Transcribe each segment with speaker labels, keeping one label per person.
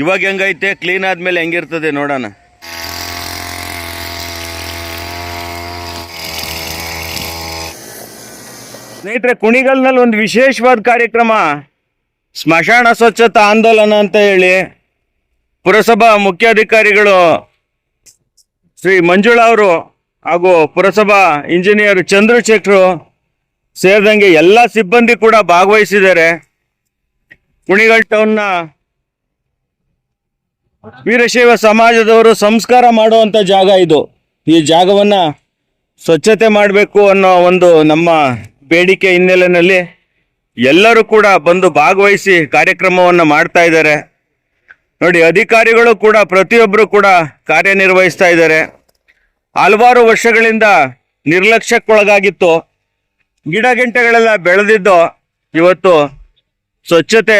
Speaker 1: ಇವಾಗ ಹೆಂಗೈತೆ? ಕ್ಲೀನ್ ಆದ್ಮೇಲೆ ಹೆಂಗಿರ್ತದೆ ನೋಡೋಣ. ಸ್ನೇಹಿತರೆ, ಕುಣಿಗಲ್ನಲ್ಲಿ ಒಂದು ವಿಶೇಷವಾದ ಕಾರ್ಯಕ್ರಮ. ಸ್ಮಶಾನ ಸ್ವಚ್ಛತಾ ಆಂದೋಲನ ಅಂತ ಹೇಳಿ ಪುರಸಭಾ ಮುಖ್ಯಾಧಿಕಾರಿಗಳು ಶ್ರೀ ಮಂಜುಳಾ ಅವರು ಹಾಗೂ ಪುರಸಭಾ ಇಂಜಿನಿಯರ್ ಚಂದ್ರಶೇಖರು ಸೇರಿದಂಗೆ ಎಲ್ಲ ಸಿಬ್ಬಂದಿ ಕೂಡ ಭಾಗವಹಿಸಿದ್ದಾರೆ. ಕುಣಿಗಲ್ ಟೌನ್ನ ವೀರಶೈವ ಸಮಾಜದವರು ಸಂಸ್ಕಾರ ಮಾಡುವಂಥ ಜಾಗ ಇದು. ಈ ಜಾಗವನ್ನು ಸ್ವಚ್ಛತೆ ಮಾಡಬೇಕು ಅನ್ನೋ ಒಂದು ನಮ್ಮ ಬೇಡಿಕೆ ಹಿನ್ನೆಲೆಯಲ್ಲಿ ಎಲ್ಲರೂ ಕೂಡ ಬಂದು ಭಾಗವಹಿಸಿ ಕಾರ್ಯಕ್ರಮವನ್ನು ಮಾಡ್ತಾ ಇದ್ದಾರೆ. ನೋಡಿ, ಅಧಿಕಾರಿಗಳು ಕೂಡ ಪ್ರತಿಯೊಬ್ಬರು ಕೂಡ ಕಾರ್ಯನಿರ್ವಹಿಸ್ತಾ ಇದ್ದಾರೆ. ಹಲವಾರು ವರ್ಷಗಳಿಂದ ನಿರ್ಲಕ್ಷ್ಯಕ್ಕೊಳಗಾಗಿತ್ತು. ಗಿಡ ಗಂಟೆಗಳೆಲ್ಲ ಬೆಳೆದಿದ್ದು, ಇವತ್ತು ಸ್ವಚ್ಛತೆ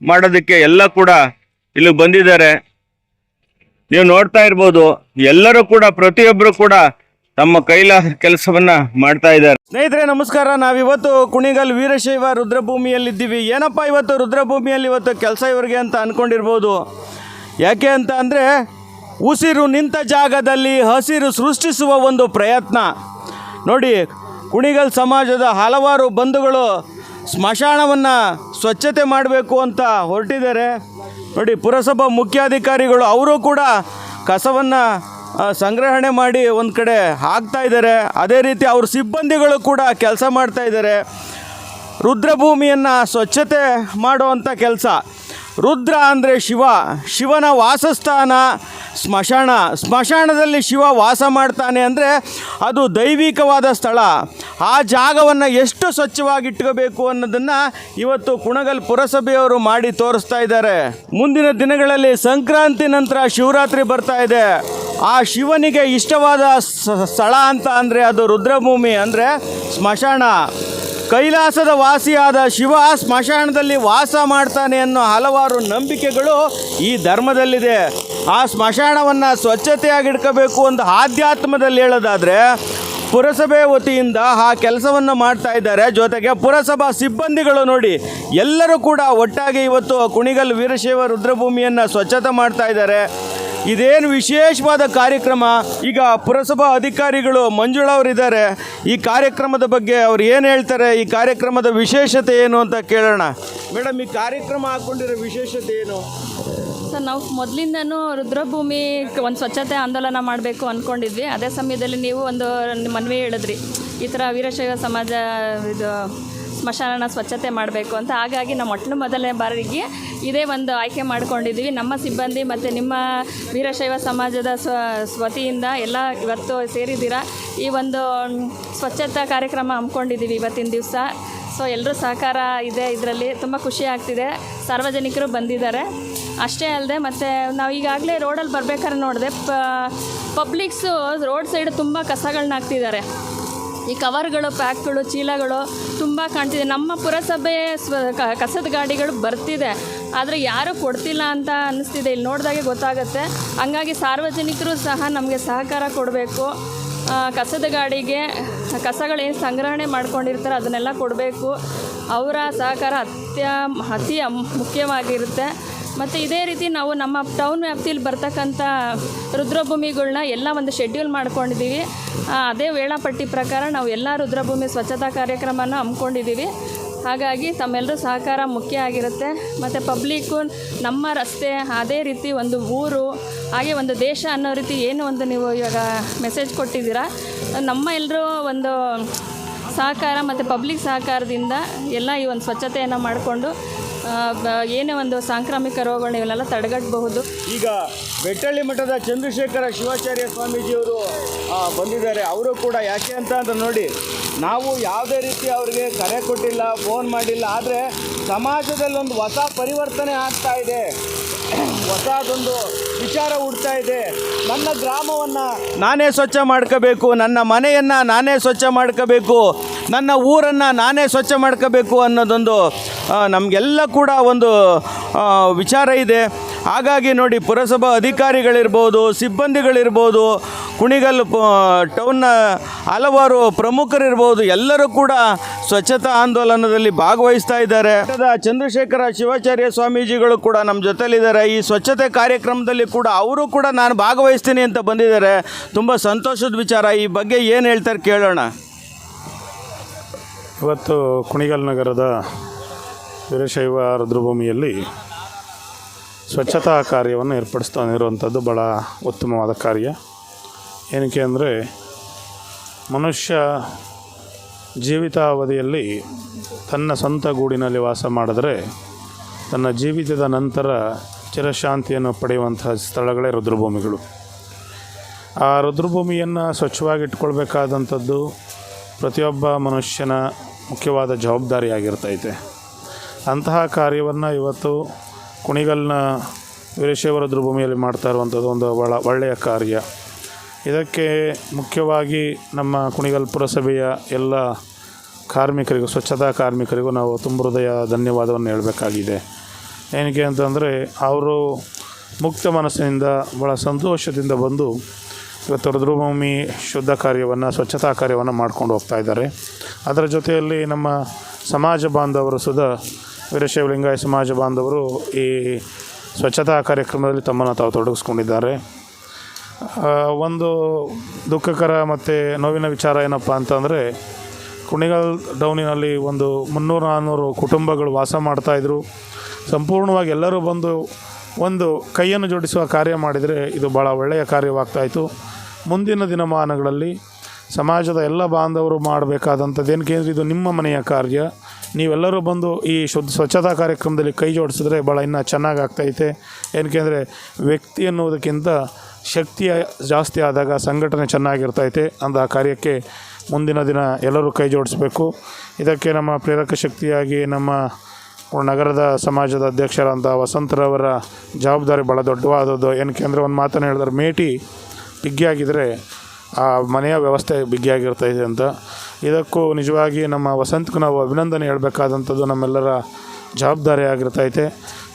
Speaker 1: ಮಾಡೋದಕ್ಕೆ ಎಲ್ಲ ಕೂಡ ಇಲ್ಲಿ ಬಂದಿದ್ದಾರೆ. ನೀವು ನೋಡ್ತಾ ಇರ್ಬೋದು, ಎಲ್ಲರೂ ಕೂಡ ಪ್ರತಿಯೊಬ್ಬರು ಕೂಡ ತಮ್ಮ ಕೈಲ ಕೆಲಸವನ್ನ ಮಾಡ್ತಾ ಇದ್ದಾರೆ. ಸ್ನೇಹಿತರೆ, ನಮಸ್ಕಾರ. ನಾವಿವತ್ತು ಕುಣಿಗಲ್ ವೀರಶೈವ ರುದ್ರಭೂಮಿಯಲ್ಲಿ ಇದ್ದೀವಿ ಏನಪ್ಪ ಇವತ್ತು ರುದ್ರಭೂಮಿಯಲ್ಲಿ ಇವತ್ತು ಕೆಲಸ ಇವರಿಗೆ ಅಂತ ಅನ್ಕೊಂಡಿರ್ಬೋದು? ಯಾಕೆ ಅಂತ ಅಂದರೆ, ಉಸಿರು ನಿಂತ ಜಾಗದಲ್ಲಿ ಹಸಿರು ಸೃಷ್ಟಿಸುವ ಒಂದು ಪ್ರಯತ್ನ. ನೋಡಿ, ಕುಣಿಗಲ್ ಸಮಾಜದ ಹಲವಾರು ಬಂಧುಗಳು ಸ್ಮಶಾನವನ್ನು ಸ್ವಚ್ಛತೆ ಮಾಡಬೇಕು ಅಂತ ಹೊರಟಿದ್ದಾರೆ. ನೋಡಿ, ಪುರಸಭಾ ಮುಖ್ಯಾಧಿಕಾರಿಗಳು ಅವರು ಕೂಡ ಕಸವನ್ನು ಸಂಗ್ರಹಣೆ ಮಾಡಿ ಒಂದು ಕಡೆ ಹಾಕ್ತಾ ಇದ್ದಾರೆ. ಅದೇ ರೀತಿ ಅವ್ರ ಸಿಬ್ಬಂದಿಗಳು ಕೂಡ ಕೆಲಸ ಮಾಡ್ತಾ ಇದ್ದಾರೆ. ರುದ್ರಭೂಮಿಯನ್ನು ಸ್ವಚ್ಛತೆ ಮಾಡುವಂಥ ಕೆಲಸ. ರುದ್ರ ಅಂದರೆ ಶಿವ. ಶಿವನ ವಾಸಸ್ಥಾನ ಸ್ಮಶಾನ, ಸ್ಮಶಾನದಲ್ಲಿ ಶಿವ ವಾಸ ಮಾಡ್ತಾನೆ ಅಂದರೆ ಅದು ದೈವಿಕವಾದ ಸ್ಥಳ. ಆ ಜಾಗವನ್ನು ಎಷ್ಟು ಸ್ವಚ್ಛವಾಗಿಟ್ಕೋಬೇಕು ಅನ್ನೋದನ್ನು ಇವತ್ತು ಕುಣಗಲ್ ಪುರಸಭೆಯವರು ಮಾಡಿ ತೋರಿಸ್ತಾ ಇದ್ದಾರೆ. ಮುಂದಿನ ದಿನಗಳಲ್ಲಿ ಸಂಕ್ರಾಂತಿ ನಂತರ ಶಿವರಾತ್ರಿ ಬರ್ತಾ ಇದೆ. ಆ ಶಿವನಿಗೆ ಇಷ್ಟವಾದ ಸ್ಥಳ ಅಂತ ಅಂದರೆ ಅದು ರುದ್ರಭೂಮಿ ಅಂದರೆ ಸ್ಮಶಾನ. ಕೈಲಾಸದ ವಾಸಿಯಾದ ಶಿವ ಸ್ಮಶಾನದಲ್ಲಿ ವಾಸ ಮಾಡ್ತಾನೆ ಅನ್ನೋ ಹಲವಾರು ನಂಬಿಕೆಗಳು ಈ ಧರ್ಮದಲ್ಲಿದೆ. ಆ ಸ್ಮಶಾನವನ್ನು ಸ್ವಚ್ಛತೆಯಾಗಿಡ್ಕೋಬೇಕು ಒಂದು ಆಧ್ಯಾತ್ಮದಲ್ಲಿ ಹೇಳೋದಾದರೆ ಪುರಸಭೆ ವತಿಯಿಂದ ಆ ಕೆಲಸವನ್ನು ಮಾಡ್ತಾ ಇದ್ದಾರೆ. ಜೊತೆಗೆ ಪುರಸಭಾ ಸಿಬ್ಬಂದಿಗಳು ನೋಡಿ, ಎಲ್ಲರೂ ಕೂಡ ಒಟ್ಟಾಗಿ ಇವತ್ತು ಕುಣಿಗಲ್ ವೀರಶೈವ ರುದ್ರಭೂಮಿಯನ್ನು ಸ್ವಚ್ಛತೆ ಮಾಡ್ತಾ ಇದ್ದಾರೆ. ಇದೇನು ವಿಶೇಷವಾದ ಕಾರ್ಯಕ್ರಮ? ಈಗ ಪುರಸಭಾ ಅಧಿಕಾರಿಗಳು ಮಂಜುಳಾ ಅವರಿದ್ದಾರೆ. ಈ ಕಾರ್ಯಕ್ರಮದ ಬಗ್ಗೆ ಅವ್ರು ಏನು ಹೇಳ್ತಾರೆ? ಈ ಕಾರ್ಯಕ್ರಮದ ವಿಶೇಷತೆ ಏನು ಅಂತ ಕೇಳೋಣ. ಮೇಡಮ್, ಈ ಕಾರ್ಯಕ್ರಮ ಹಾಕೊಂಡಿರೋ ವಿಶೇಷತೆ ಏನು?
Speaker 2: ಸರ್, ನಾವು ಮೊದಲಿಂದನೂ ರುದ್ರಭೂಮಿ ಒಂದು ಸ್ವಚ್ಛತೆ ಆಂದೋಲನ ಮಾಡಬೇಕು ಅಂದ್ಕೊಂಡಿದ್ವಿ ಅದೇ ಸಮಯದಲ್ಲಿ ನೀವು ಒಂದು ಮನವಿ ಹೇಳಿದ್ರಿ. ಈ ಥರ ವೀರಶೈವ ಸಮಾಜ ಇದು ಸ್ಮಶಾನನ ಸ್ವಚ್ಛತೆ ಮಾಡಬೇಕು ಅಂತ. ಹಾಗಾಗಿ ನಮ್ಮ ಮೊಟ್ಟ ಮೊದಲನೇ ಬಾರಿಗೆ ಇದೇ ಒಂದು ಆಯ್ಕೆ ಮಾಡ್ಕೊಂಡಿದ್ದೀವಿ. ನಮ್ಮ ಸಿಬ್ಬಂದಿ ಮತ್ತು ನಿಮ್ಮ ವೀರಶೈವ ಸಮಾಜದ ಸ್ವ, ವತಿಯಿಂದ ಎಲ್ಲ ಇವತ್ತು ಸೇರಿದ್ದೀರಾ? ಈ ಒಂದು ಸ್ವಚ್ಛತಾ ಕಾರ್ಯಕ್ರಮ ಹಮ್ಮಿಕೊಂಡಿದ್ದೀವಿ ಇವತ್ತಿನ ದಿವಸ. ಸೊ ಎಲ್ಲರೂ ಸಹಕಾರ ಇದೆ ಇದರಲ್ಲಿ. ತುಂಬ ಖುಷಿ ಆಗ್ತಿದೆ. ಸಾರ್ವಜನಿಕರು ಬಂದಿದ್ದಾರೆ. ಅಷ್ಟೇ ಅಲ್ಲದೆ ಮತ್ತು ನಾವು ಈಗಾಗಲೇ ರೋಡಲ್ಲಿ ಬರ್ಬೇಕಾದ್ರೆ ನೋಡಿದೆ ಪಬ್ಲಿಕ್ಸು ರೋಡ್ ಸೈಡ್ ತುಂಬ ಕಸಗಳನ್ನ ಹಾಕ್ತಿದ್ದಾರೆ. ಈ ಕವರ್ಗಳು, ಪ್ಯಾಕ್ಗಳು, ಚೀಲಗಳು ತುಂಬ ಕಾಣ್ತಿದೆ. ನಮ್ಮ ಪುರಸಭೆ ಸ್ವ ಕಸದ ಗಾಡಿಗಳು ಬರ್ತಿದೆ. ಆದರೆ ಯಾರೂ ಕೊಡ್ತಿಲ್ಲ ಅಂತ ಅನ್ನಿಸ್ತಿದೆ. ಇಲ್ಲಿ ನೋಡಿದಾಗೆ ಗೊತ್ತಾಗುತ್ತೆ. ಹಂಗಾಗಿ ಸಾರ್ವಜನಿಕರು ಸಹ ನಮಗೆ ಸಹಕಾರ ಕೊಡಬೇಕು. ಕಸದ ಗಾಡಿಗೆ ಕಸಗಳೇನು ಸಂಗ್ರಹಣೆ ಮಾಡ್ಕೊಂಡಿರ್ತಾರೆ ಅದನ್ನೆಲ್ಲ ಕೊಡಬೇಕು. ಅವರ ಸಹಕಾರ ಅತ್ಯ, ಅತಿ ಮುಖ್ಯವಾಗಿರುತ್ತೆ. ಮತ್ತು ಇದೇ ರೀತಿ ನಾವು ನಮ್ಮ ಟೌನ್ ವ್ಯಾಪ್ತಿಯಲ್ಲಿ ಬರ್ತಕ್ಕಂಥ ರುದ್ರಭೂಮಿಗಳನ್ನ ಎಲ್ಲ ಒಂದು ಶೆಡ್ಯೂಲ್ ಮಾಡ್ಕೊಂಡಿದ್ದೀವಿ. ಅದೇ ವೇಳಾಪಟ್ಟಿ ಪ್ರಕಾರ ನಾವು ಎಲ್ಲ ರುದ್ರಭೂಮಿ ಸ್ವಚ್ಛತಾ ಕಾರ್ಯಕ್ರಮನ ಹಮ್ಮಿಕೊಂಡಿದ್ದೀವಿ. ಹಾಗಾಗಿ ತಮ್ಮೆಲ್ಲರೂ ಸಹಕಾರ ಮುಖ್ಯ ಆಗಿರುತ್ತೆ. ಮತ್ತು ಪಬ್ಲಿಕ್ಕು ನಮ್ಮ ರಸ್ತೆ, ಅದೇ ರೀತಿ ಒಂದು ಊರು, ಹಾಗೆ ಒಂದು ದೇಶ ಅನ್ನೋ ರೀತಿ ಏನು ಒಂದು ನೀವು ಇವಾಗ ಮೆಸೇಜ್ ಕೊಟ್ಟಿದ್ದೀರಾ. ನಮ್ಮ ಎಲ್ಲರೂ ಒಂದು ಸಹಕಾರ ಮತ್ತು ಪಬ್ಲಿಕ್ ಸಹಕಾರದಿಂದ ಎಲ್ಲ ಈ ಒಂದು ಸ್ವಚ್ಛತೆಯನ್ನು ಮಾಡಿಕೊಂಡು ಏನೇ ಒಂದು ಸಾಂಕ್ರಾಮಿಕ ರೋಗಗಳನ್ನ ಇವನ್ನೆಲ್ಲ ತಡೆಗಟ್ಟಬಹುದು.
Speaker 1: ಈಗ ಬೆಟ್ಟಳ್ಳಿ ಮಠದ ಚಂದ್ರಶೇಖರ ಶಿವಾಚಾರ್ಯ ಸ್ವಾಮೀಜಿಯವರು ಬಂದಿದ್ದಾರೆ. ಅವರು ಕೂಡ ಯಾಕೆ ಅಂತ ಅಂತ ನೋಡಿ, ನಾವು ಯಾವುದೇ ರೀತಿ ಅವರಿಗೆ ಕರೆ ಕೊಟ್ಟಿಲ್ಲ ಫೋನ್ ಮಾಡಿಲ್ಲ, ಆದರೆ ಸಮಾಜದಲ್ಲಿ ಒಂದು ಹೊಸ ಪರಿವರ್ತನೆ ಆಗ್ತಾ ಇದೆ. ಹೊಸದೊಂದು ವಿಚಾರ ಹುಡ್ತಾ ಇದೆ. ನನ್ನ ಗ್ರಾಮವನ್ನು ನಾನೇ ಸ್ವಚ್ಛ ಮಾಡ್ಕೋಬೇಕು, ನನ್ನ ಮನೆಯನ್ನು ನಾನೇ ಸ್ವಚ್ಛ ಮಾಡ್ಕೋಬೇಕು, ನನ್ನ ಊರನ್ನು ನಾನೇ ಸ್ವಚ್ಛ ಮಾಡ್ಕೋಬೇಕು ಅನ್ನೋದೊಂದು ನಮಗೆಲ್ಲ ಕೂಡ ಒಂದು ವಿಚಾರ ಇದೆ. ಹಾಗಾಗಿ ನೋಡಿ ಪುರಸಭಾ ಅಧಿಕಾರಿಗಳಿರ್ಬೋದು, ಸಿಬ್ಬಂದಿಗಳಿರ್ಬೋದು ಕುಣಿಗಲ್ ಟೌನ್ನ ಹಲವಾರು ಪ್ರಮುಖರಿರ್ಬೋದು. ಎಲ್ಲರೂ ಕೂಡ ಸ್ವಚ್ಛತಾ ಆಂದೋಲನದಲ್ಲಿ ಭಾಗವಹಿಸ್ತಾ ಇದ್ದಾರೆ. ಚಂದ್ರಶೇಖರ ಶಿವಾಚಾರ್ಯ ಸ್ವಾಮೀಜಿಗಳು ಕೂಡ ನಮ್ಮ ಜೊತೆಲಿದ್ದಾರೆ. ಈ ಸ್ವಚ್ಛತೆ ಕಾರ್ಯಕ್ರಮದಲ್ಲಿ ಕೂಡ ಅವರು ಕೂಡ ನಾನು ಭಾಗವಹಿಸ್ತೀನಿ ಅಂತ ಬಂದಿದ್ದಾರೆ. ತುಂಬ ಸಂತೋಷದ ವಿಚಾರ. ಈ ಬಗ್ಗೆ ಏನು ಹೇಳ್ತಾರೆ ಕೇಳೋಣ.
Speaker 3: ಇವತ್ತು ಕುಣಿಗಲ್ ನಗರದ ವೀರಶೈವ ರುದ್ರಭೂಮಿಯಲ್ಲಿ ಸ್ವಚ್ಛತಾ ಕಾರ್ಯವನ್ನು ಏರ್ಪಡಿಸ್ತಾ ಇರುವಂಥದ್ದು ಭಾಳ ಉತ್ತಮವಾದ ಕಾರ್ಯ. ಏನಕ್ಕೆ ಅಂದರೆ ಮನುಷ್ಯ ಜೀವಿತಾವಧಿಯಲ್ಲಿ ತನ್ನ ಸ್ವಂತ ಗೂಡಿನಲ್ಲಿ ವಾಸ ಮಾಡಿದ್ರೆ ತನ್ನ ಜೀವಿತದ ನಂತರ ಚಿರಶಾಂತಿಯನ್ನು ಪಡೆಯುವಂತಹ ಸ್ಥಳಗಳೇ ರುದ್ರಭೂಮಿಗಳು. ಆ ರುದ್ರಭೂಮಿಯನ್ನು ಸ್ವಚ್ಛವಾಗಿಟ್ಕೊಳ್ಬೇಕಾದಂಥದ್ದು ಪ್ರತಿಯೊಬ್ಬ ಮನುಷ್ಯನ ಮುಖ್ಯವಾದ ಜವಾಬ್ದಾರಿಯಾಗಿರ್ತೈತೆ. ಅಂತಹ ಕಾರ್ಯವನ್ನು ಇವತ್ತು ಕುಣಿಗಲ್ನ ವೀರಶೈವ ರುದ್ರಭೂಮಿಯಲ್ಲಿ ಮಾಡ್ತಾ ಇರುವಂಥದ್ದು ಒಂದು ಒಳ ಒಳ್ಳೆಯ ಕಾರ್ಯ. ಇದಕ್ಕೆ ಮುಖ್ಯವಾಗಿ ನಮ್ಮ ಕುಣಿಗಲ್ ಪುರಸಭೆಯ ಎಲ್ಲ ಕಾರ್ಮಿಕರಿಗೂ, ಸ್ವಚ್ಛತಾ ಕಾರ್ಮಿಕರಿಗೂ ನಾವು ತುಂಬ ಹೃದಯ ಧನ್ಯವಾದವನ್ನು ಹೇಳಬೇಕಾಗಿದೆ. ಏನಕ್ಕೆ ಅಂತಂದರೆ, ಅವರು ಮುಕ್ತ ಮನಸ್ಸಿನಿಂದ ಭಾಳ ಸಂತೋಷದಿಂದ ಬಂದು ಇವತ್ತು ರುದ್ರಭೂಮಿ ಶುದ್ಧ ಕಾರ್ಯವನ್ನು, ಸ್ವಚ್ಛತಾ ಕಾರ್ಯವನ್ನು ಮಾಡ್ಕೊಂಡು ಹೋಗ್ತಾ ಇದ್ದಾರೆ. ಅದರ ಜೊತೆಯಲ್ಲಿ ನಮ್ಮ ಸಮಾಜ ಬಾಂಧವರು ಸುಧಾ ವೀರಶೈವ ಲಿಂಗಾಯ ಸಮಾಜ ಬಾಂಧವರು ಈ ಸ್ವಚ್ಛತಾ ಕಾರ್ಯಕ್ರಮದಲ್ಲಿ ತಮ್ಮನ್ನು ತಾವು ತೊಡಗಿಸ್ಕೊಂಡಿದ್ದಾರೆ. ಒಂದು ದುಃಖಕರ ಮತ್ತು ನೋವಿನ ವಿಚಾರ ಏನಪ್ಪ ಅಂತಂದರೆ, ಕುಣಿಗಲ್ ಡೌನಿನಲ್ಲಿ ಒಂದು ಮುನ್ನೂರು ನಾನ್ನೂರು ಕುಟುಂಬಗಳು ವಾಸ ಮಾಡ್ತಾಯಿದ್ರು ಸಂಪೂರ್ಣವಾಗಿ ಎಲ್ಲರೂ ಬಂದು ಒಂದು ಕೈಯನ್ನು ಜೋಡಿಸುವ ಕಾರ್ಯ ಮಾಡಿದರೆ ಇದು ಭಾಳ ಒಳ್ಳೆಯ ಕಾರ್ಯವಾಗ್ತಾಯಿತ್ತು. ಮುಂದಿನ ದಿನಮಾನಗಳಲ್ಲಿ ಸಮಾಜದ ಎಲ್ಲ ಬಾಂಧವರು ಮಾಡಬೇಕಾದಂಥದ್ದು ಕೇಂದ್ರ ಇದು ನಿಮ್ಮ ಮನೆಯ ಕಾರ್ಯ. ನೀವೆಲ್ಲರೂ ಬಂದು ಈ ಶುದ್ಧ ಸ್ವಚ್ಛತಾ ಕಾರ್ಯಕ್ರಮದಲ್ಲಿ ಕೈ ಜೋಡಿಸಿದ್ರೆ ಭಾಳ ಇನ್ನೂ ಚೆನ್ನಾಗಿ ಆಗ್ತೈತೆ ಏನಕ್ಕೆ ಅಂದರೆ ವ್ಯಕ್ತಿ ಅನ್ನೋದಕ್ಕಿಂತ ಶಕ್ತಿಯ ಜಾಸ್ತಿ ಆದಾಗ ಸಂಘಟನೆ ಚೆನ್ನಾಗಿರ್ತೈತೆ ಅಂದ ಕಾರ್ಯಕ್ಕೆ ಮುಂದಿನ ದಿನ ಎಲ್ಲರೂ ಕೈ ಜೋಡಿಸಬೇಕು. ಇದಕ್ಕೆ ನಮ್ಮ ಪ್ರೇರಕ ಶಕ್ತಿಯಾಗಿ ನಮ್ಮ ನಗರದ ಸಮಾಜದ ಅಧ್ಯಕ್ಷರಾದಂಥ ವಸಂತರವರ ಜವಾಬ್ದಾರಿ ಭಾಳ ದೊಡ್ಡವಾದದ್ದು. ಏನಕ್ಕೆ ಅಂದರೆ ಒಂದು ಮಾತನ್ನು ಹೇಳಿದ್ರೆ, ಮೇಟಿ ಬಿಗ್ಗಿಯಾಗಿದ್ದರೆ ಆ ಮನೆಯ ವ್ಯವಸ್ಥೆ ಬಿಗಿಯಾಗಿರ್ತೈತೆ ಅಂತ. ಇದಕ್ಕೂ ನಿಜವಾಗಿ ನಮ್ಮ ವಸಂತಕ್ಕೂ ನಾವು ಅಭಿನಂದನೆ ಹೇಳಬೇಕಾದಂಥದ್ದು ನಮ್ಮೆಲ್ಲರ ಜವಾಬ್ದಾರಿ ಆಗಿರ್ತೈತೆ.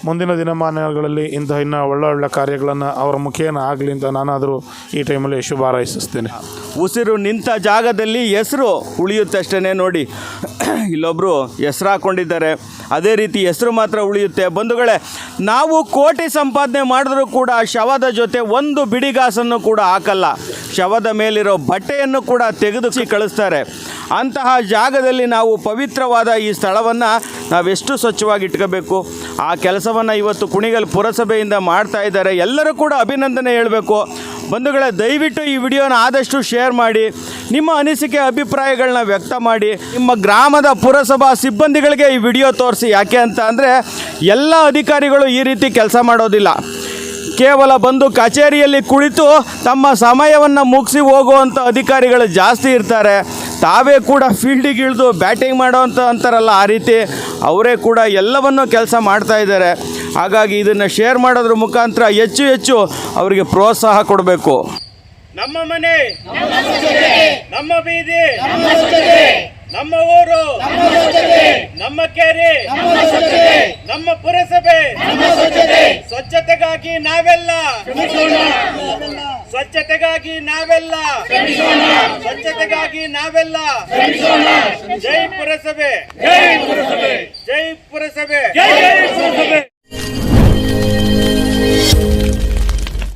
Speaker 3: ಮುಂದಿನ ದಿನಮಾನಗಳಲ್ಲಿ ಇಂಥ ಇನ್ನೂ ಒಳ್ಳೊಳ್ಳೆ ಕಾರ್ಯಗಳನ್ನು ಅವರ ಮುಖೇನ ಆಗಲಿ ಅಂತ ನಾನಾದರೂ ಈ ಟೈಮಲ್ಲಿ ಶುಭ ಹಾರೈಸಿಸ್ತೇನೆ
Speaker 1: ಉಸಿರು ನಿಂತ ಜಾಗದಲ್ಲಿ ಹೆಸರು ಉಳಿಯುತ್ತೆ ಅಷ್ಟೇ ನೋಡಿ. ಇಲ್ಲೊಬ್ಬರು ಹೆಸರು ಹಾಕ್ಕೊಂಡಿದ್ದಾರೆ ಅದೇ ರೀತಿ ಹೆಸರು ಮಾತ್ರ ಉಳಿಯುತ್ತೆ. ಬಂಧುಗಳೇ, ನಾವು ಕೋಟಿ ಸಂಪಾದನೆ ಮಾಡಿದ್ರೂ ಕೂಡ ಶವದ ಜೊತೆ ಒಂದು ಬಿಡಿಗಾಸನ್ನು ಕೂಡ ಹಾಕಲ್ಲ. ಶವದ ಮೇಲಿರೋ ಬಟ್ಟೆಯನ್ನು ಕೂಡ ತೆಗೆದು ಕಳಿಸ್ತಾರೆ. ಅಂತಹ ಜಾಗದಲ್ಲಿ ನಾವು ಪವಿತ್ರವಾದ ಈ ಸ್ಥಳವನ್ನು ನಾವೆಷ್ಟು ಸ್ವಚ್ಛವಾಗಿ ಇಟ್ಕೋಬೇಕು? ಆ ಕೆಲಸವನ್ನು ಇವತ್ತು ಕುಣಿಗಲ್ ಪುರಸಭೆಯಿಂದ ಮಾಡ್ತಾ ಇದ್ದಾರೆ. ಎಲ್ಲರೂ ಕೂಡ ಅಭಿನಂದನೆ ಹೇಳಬೇಕು. ಬಂಧುಗಳೇ, ದಯವಿಟ್ಟು ಈ ವಿಡಿಯೋನ ಆದಷ್ಟು ಶೇರ್ ಮಾಡಿ, ನಿಮ್ಮ ಅನಿಸಿಕೆ ಅಭಿಪ್ರಾಯಗಳನ್ನ ವ್ಯಕ್ತ ಮಾಡಿ, ನಿಮ್ಮ ಗ್ರಾಮದ ಪುರಸಭಾ ಸಿಬ್ಬಂದಿಗಳಿಗೆ ಈ ವಿಡಿಯೋ ತೋರಿಸಿ. ಯಾಕೆ ಅಂತ ಅಂದರೆ, ಎಲ್ಲ ಅಧಿಕಾರಿಗಳು ಈ ರೀತಿ ಕೆಲಸ ಮಾಡೋದಿಲ್ಲ. ಕೇವಲ ಬಂದು ಕಚೇರಿಯಲ್ಲಿ ಕುಳಿತು ತಮ್ಮ ಸಮಯವನ್ನು ಮುಗಿಸಿ ಹೋಗುವಂಥ ಅಧಿಕಾರಿಗಳು ಜಾಸ್ತಿ ಇರ್ತಾರೆ. ತಾವೇ ಕೂಡ ಫೀಲ್ಡಿಗೆ ಇಳಿದು ಬ್ಯಾಟಿಂಗ್ ಮಾಡೋ ಅಂತ ಅಂತಾರಲ್ಲ ಆ ರೀತಿ ಅವರೇ ಕೂಡ ಎಲ್ಲವನ್ನೂ ಕೆಲಸ ಮಾಡ್ತಾ ಇದ್ದಾರೆ. ಹಾಗಾಗಿ ಇದನ್ನು ಶೇರ್ ಮಾಡೋದ್ರ ಮುಖಾಂತರ ಹೆಚ್ಚು ಹೆಚ್ಚು ಅವರಿಗೆ ಪ್ರೋತ್ಸಾಹ ಕೊಡಬೇಕು. ನಮ್ಮ ಮನೆ ನಮ್ಮ ಬೀದಿ ನಮ್ಮ ಊರು ನಮ್ಮ ಕೇರಿ ನಮ್ಮ ಪುರಸಭೆ ಸ್ವಚ್ಛತೆಗಾಗಿ ನಾವೆಲ್ಲ ಸ್ವಚ್ಛತೆಗಾಗಿ ನಾವೆಲ್ಲ ಸ್ವಚ್ಛತೆಗಾಗಿ ನಾವೆಲ್ಲ ಜೈ ಪುರಸಭೆ. ಜೈ ಪುರಸಭೆ.